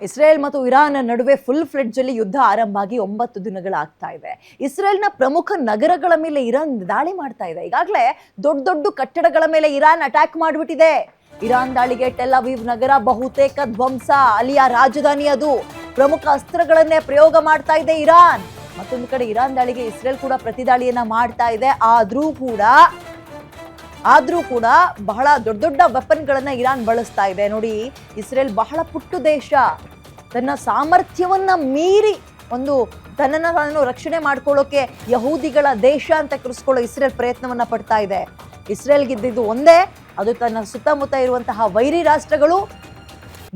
Israel ಮತ್ತು Iran ನಡುವೆ full fledge ಅಲ್ಲಿ ಯುದ್ಧ ಆರಂಭ ಆಗಿ ಒಂಬತ್ತು ದಿನಗಳಾಗ್ತಾ ಇದೆ ಇಸ್ರೇಲ್ನ ಪ್ರಮುಖ ನಗರಗಳ ಮೇಲೆ ಇರಾನ್ ದಾಳಿ ಮಾಡ್ತಾ ಇದೆ. ಈಗಾಗಲೇ ದೊಡ್ಡ ದೊಡ್ಡ ಕಟ್ಟಡಗಳ ಮೇಲೆ ಇರಾನ್ ಅಟ್ಯಾಕ್ ಮಾಡಿಬಿಟ್ಟಿದೆ. ಇರಾನ್ ದಾಳಿಗೆ ಟೆಲ್ ಅವೀವ್ ನಗರ ಬಹುತೇಕ ಧ್ವಂಸ, ಅಲ್ಲಿಯ ರಾಜಧಾನಿ ಅದು. ಪ್ರಮುಖ ಅಸ್ತ್ರಗಳನ್ನೇ ಪ್ರಯೋಗ ಮಾಡ್ತಾ ಇದೆ ಇರಾನ್. ಮತ್ತೊಂದು ಕಡೆ ಇರಾನ್ ದಾಳಿಗೆ ಇಸ್ರೇಲ್ ಕೂಡ ಪ್ರತಿದಾಳಿಯನ್ನ ಮಾಡ್ತಾ ಇದೆ. ಆದರೂ ಕೂಡ ಆದ್ರೂ ಕೂಡ ಬಹಳ ದೊಡ್ಡ ದೊಡ್ಡ ವೆಪನ್ಗಳನ್ನು ಇರಾನ್ ಬಳಸ್ತಾ ಇದೆ. ನೋಡಿ, ಇಸ್ರೇಲ್ ಬಹಳ ಪುಟ್ಟು ದೇಶ. ತನ್ನ ಸಾಮರ್ಥ್ಯವನ್ನು ಮೀರಿ ಒಂದು ತನ್ನನ್ನು ತಾನು ರಕ್ಷಣೆ ಮಾಡ್ಕೊಳ್ಳೋಕೆ ಯಹೂದಿಗಳ ದೇಶ ಅಂತ ಕರೆಸ್ಕೊಳ್ಳೋ ಇಸ್ರೇಲ್ ಪ್ರಯತ್ನವನ್ನು ಪಡ್ತಾ ಇದೆ. ಇಸ್ರೇಲ್ಗಿದ್ದಿದ್ದು ಒಂದೇ, ಅದು ತನ್ನ ಸುತ್ತಮುತ್ತ ಇರುವಂತಹ ವೈರಿ ರಾಷ್ಟ್ರಗಳು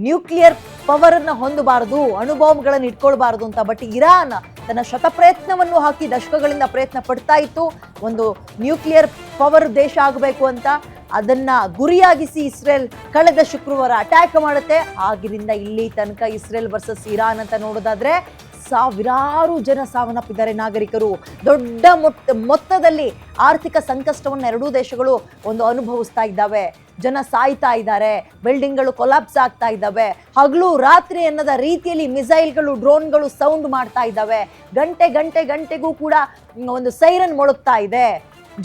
ನ್ಯೂಕ್ಲಿಯರ್ ಪವರನ್ನು ಹೊಂದಬಾರದು ಅಣುಬಾಂಬ್ಗಳನ್ನು ಇಟ್ಕೊಳ್ಬಾರ್ದು ಅಂತ. ಬಟ್ ಇರಾನ್ ತನ್ನ ಶತಪ್ರಯತ್ನವನ್ನು ಹಾಕಿ ದಶಕಗಳಿಂದ ಪ್ರಯತ್ನ ಪಡ್ತಾ ಇತ್ತು. ಒಂದು ನ್ಯೂಕ್ಲಿಯರ್ ಪವರ್ ದೇಶ ಆಗಬೇಕು ಅಂತ ಅದನ್ನ ಗುರಿಯಾಗಿಸಿ ಇಸ್ರೇಲ್ ಕಳೆದ ಶುಕ್ರವಾರ ಅಟ್ಯಾಕ್ ಮಾಡುತ್ತೆ. ಆಗಿನಿಂದ ಇಲ್ಲಿ ತನಕ ಇಸ್ರೇಲ್ ವರ್ಸಸ್ ಇರಾನ್ ಅಂತ ನೋಡೋದಾದ್ರೆ ಸಾವಿರಾರು ಜನ ಸಾವನ್ನಪ್ಪಿದ್ದಾರೆ ನಾಗರಿಕರು. ದೊಡ್ಡ ಮೊತ್ತ ಮೊತ್ತದಲ್ಲಿ ಆರ್ಥಿಕ ಸಂಕಷ್ಟವನ್ನು ಎರಡೂ ದೇಶಗಳು ಒಂದು ಅನುಭವಿಸ್ತಾ ಇದ್ದಾವೆ. ಜನ ಸಾಯ್ತಾ ಇದ್ದಾರೆ, ಬಿಲ್ಡಿಂಗ್ಗಳು ಕೊಲಾಪ್ಸ್ ಆಗ್ತಾ ಇದ್ದಾವೆ. ಹಗಲು ರಾತ್ರಿ ಅನ್ನದ ರೀತಿಯಲ್ಲಿ ಮಿಸೈಲ್ಗಳು, ಡ್ರೋನ್ಗಳು ಸೌಂಡ್ ಮಾಡ್ತಾ ಇದ್ದಾವೆ. ಗಂಟೆ ಗಂಟೆ, ಗಂಟೆಗೂ ಕೂಡ ಒಂದು ಸೈರನ್ ಮೊಳಗ್ತಾ ಇದೆ.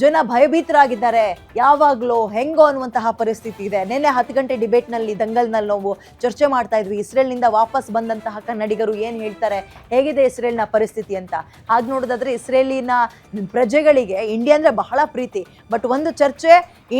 ಜನ ಭಯಭೀತರಾಗಿದ್ದಾರೆ. ಯಾವಾಗಲೋ ಹೆಂಗೋ ಅನ್ನುವಂತಹ ಪರಿಸ್ಥಿತಿ ಇದೆ. ನಿನ್ನೆ ಹತ್ತು ಗಂಟೆ ಡಿಬೇಟ್ನಲ್ಲಿ, ದಂಗಲ್ನಲ್ಲಿ ನಾವು ಚರ್ಚೆ ಮಾಡ್ತಾ ಇದ್ವಿ. ಇಸ್ರೇಲ್ನಿಂದ ವಾಪಸ್ ಬಂದಂತಹ ಕನ್ನಡಿಗರು ಏನು ಹೇಳ್ತಾರೆ? ಹೇಗಿದೆ ಇಸ್ರೇಲ್ನ ಪರಿಸ್ಥಿತಿ ಅಂತ? ಹಾಗೆ ನೋಡೋದಾದ್ರೆ ಇಸ್ರೇಲಿನ ಪ್ರಜೆಗಳಿಗೆ, ಇಂಡಿಯಾ ಅಂದರೆ ಬಹಳ ಪ್ರೀತಿ. ಬಟ್ ಒಂದು ಚರ್ಚೆ,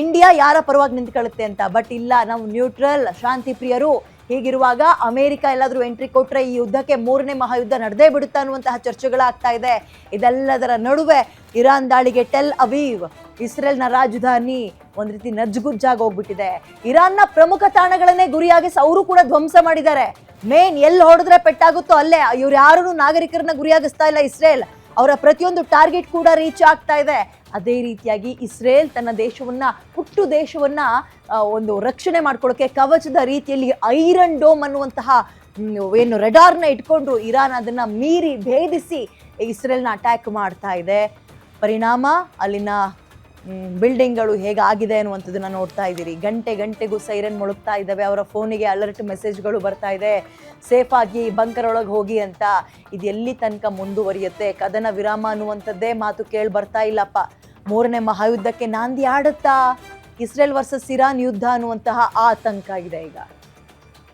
ಇಂಡಿಯಾ ಯಾರ ಪರವಾಗಿ ನಿಂತ್ಕೊಳ್ಳುತ್ತೆ ಅಂತ? ಬಟ್ ಇಲ್ಲ, ನಾವು ನ್ಯೂಟ್ರಲ್ ಶಾಂತಿ ಪ್ರಿಯರು ಹೀಗಿರುವಾಗ ಅಮೆರಿಕ ಎಲ್ಲಾದರೂ ಎಂಟ್ರಿ ಕೊಟ್ಟರೆ ಈ ಯುದ್ಧಕ್ಕೆ ಮೂರನೇ ಮಹಾಯುದ್ಧ ನಡೆದೇ ಬಿಡುತ್ತಾ ಅನ್ನುವಂತಹ ಚರ್ಚೆಗಳಾಗ್ತಾ ಇದೆ. ಇದೆಲ್ಲದರ ನಡುವೆ ಇರಾನ್ ದಾಳಿಗೆ ಟೆಲ್ ಅವೀವ್, ಇಸ್ರೇಲ್ನ ರಾಜಧಾನಿ ಒಂದ್ ರೀತಿ ನಜ್ಗುಜ್ಜಾಗಿ ಹೋಗ್ಬಿಟ್ಟಿದೆ. ಇರಾನ್ನ ಪ್ರಮುಖ ತಾಣಗಳನ್ನೇ ಗುರಿಯಾಗಿಸಿ ಅವರು ಕೂಡ ಧ್ವಂಸ ಮಾಡಿದ್ದಾರೆ. ಮೇನ್ ಎಲ್ಲಿ ಹೊಡೆದ್ರೆ ಪೆಟ್ಟಾಗುತ್ತೋ ಅಲ್ಲೇ, ಇವ್ರು ಯಾರೂ ನಾಗರಿಕರನ್ನ ಗುರಿಯಾಗಿಸ್ತಾ ಇಲ್ಲ ಇಸ್ರೇಲ್. ಅವರ ಪ್ರತಿಯೊಂದು ಟಾರ್ಗೆಟ್ ಕೂಡ ರೀಚ್ ಆಗ್ತಾ ಇದೆ. ಅದೇ ರೀತಿಯಾಗಿ ಇಸ್ರೇಲ್ ತನ್ನ ದೇಶವನ್ನ, ಹುಟ್ಟು ದೇಶವನ್ನ ಒಂದು ರಕ್ಷಣೆ ಮಾಡ್ಕೊಳ್ಳೋಕ್ಕೆ ಕವಚದ ರೀತಿಯಲ್ಲಿ ಐರನ್ ಡೋಮ್ ಅನ್ನುವಂತಹ ಏನು ರೆಡಾರ್ನ ಇಟ್ಕೊಂಡು ಇರಾನ್ ಅದನ್ನ ಮೀರಿ ಭೇದಿಸಿ ಇಸ್ರೇಲ್ನ ಅಟ್ಯಾಕ್ ಮಾಡ್ತಾ ಇದೆ. ಪರಿಣಾಮ ಅಲ್ಲಿನ ಬಿಲ್ಡಿಂಗ್ಗಳು ಹೇಗಾಗಿದೆ ಅನ್ನುವಂಥದ್ದನ್ನು ನೋಡ್ತಾ ಇದ್ದೀರಿ. ಗಂಟೆ ಗಂಟೆಗೂ ಸೈರನ್ ಮುಳುಗ್ತಾ ಇದ್ದಾವೆ. ಅವರ ಫೋನಿಗೆ ಅಲರ್ಟ್ ಮೆಸೇಜ್ಗಳು ಬರ್ತಾ ಇದೆ. ಸೇಫಾಗಿ ಆಗಿ ಬಂಕರ್ ಒಳಗೆ ಹೋಗಿ ಅಂತ. ಇದು ಎಲ್ಲಿ ತನಕ ಮುಂದುವರಿಯುತ್ತೆ? ಕದನ ವಿರಾಮ ಅನ್ನುವಂಥದ್ದೇ ಮಾತು ಕೇಳಿ ಬರ್ತಾ ಇಲ್ಲಪ್ಪ. ಮೂರನೇ ಮಹಾಯುದ್ಧಕ್ಕೆ ನಾಂದಿ ಆಡುತ್ತಾ? ಇಸ್ರೇಲ್ ವರ್ಸಸ್ ಇರಾನ್ ಯುದ್ಧ ಅನ್ನುವಂತಹ ಆತಂಕ ಇದೆ ಈಗ.